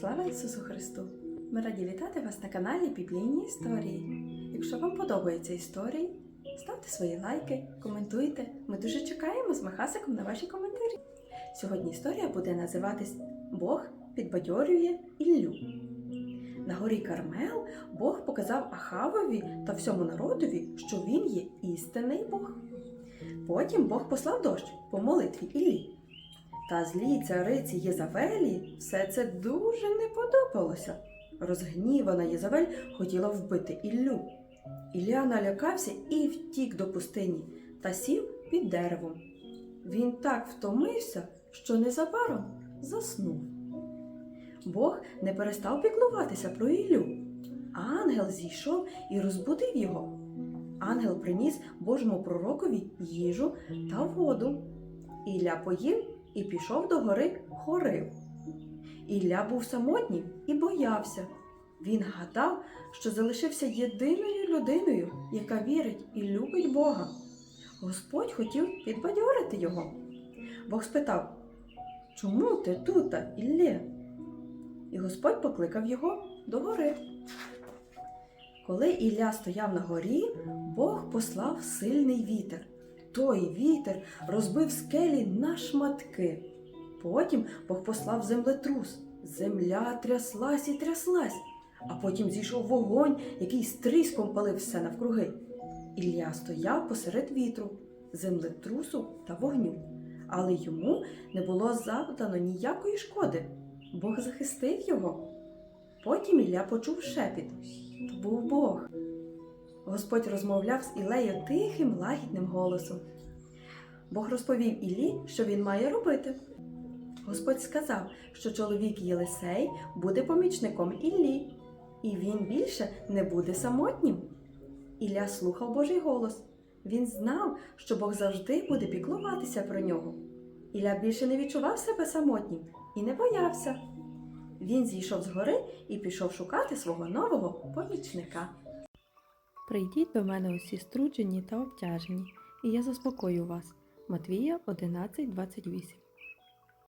Слава Ісусу Христу! Ми раді вітати вас на каналі Біблійні історії. Якщо вам подобаються історії, ставте свої лайки, коментуйте. Ми дуже чекаємо з Михасиком на ваші коментарі. Сьогодні історія буде називатись Бог підбадьорює Іллю. На горі Кармел Бог показав Ахавові та всьому народові, що він є істинний Бог. Потім Бог послав дощ по молитві Іллі. Та злій цариці Єзавелі все це дуже не подобалося. Розгнівана Єзавель хотіла вбити Іллю. Ілля налякався і втік до пустині та сів під деревом. Він так втомився, що незабаром заснув. Бог не перестав піклуватися про Іллю. Ангел зійшов і розбудив його. Ангел приніс Божому пророкові їжу та воду. Ілля поїв і пішов до гори Хорив. Ілля був самотнім і боявся. Він гадав, що залишився єдиною людиною, яка вірить і любить Бога. Господь хотів підбадьорити його. Бог спитав, чому ти тут, Іллє? І Господь покликав його до гори. Коли Ілля стояв на горі, Бог послав сильний вітер. Той вітер розбив скелі на шматки. Потім Бог послав землетрус. Земля тряслась і тряслась, а потім зійшов вогонь, який стріском палив все навкруги. Ілля стояв посеред вітру, землетрусу та вогню, але йому не було завдано ніякої шкоди. Бог захистив його. Потім Ілля почув шепіт. То був Бог. Господь розмовляв з Ілею тихим, лагідним голосом. Бог розповів Іллі, що він має робити. Господь сказав, що чоловік Єлисей буде помічником Іллі, і він більше не буде самотнім. Ілля слухав Божий голос. Він знав, що Бог завжди буде піклуватися про нього. Ілля більше не відчував себе самотнім і не боявся. Він зійшов з гори і пішов шукати свого нового помічника. Прийдіть до мене усі струджені та обтяжені, і я заспокою вас. Матвія 11:28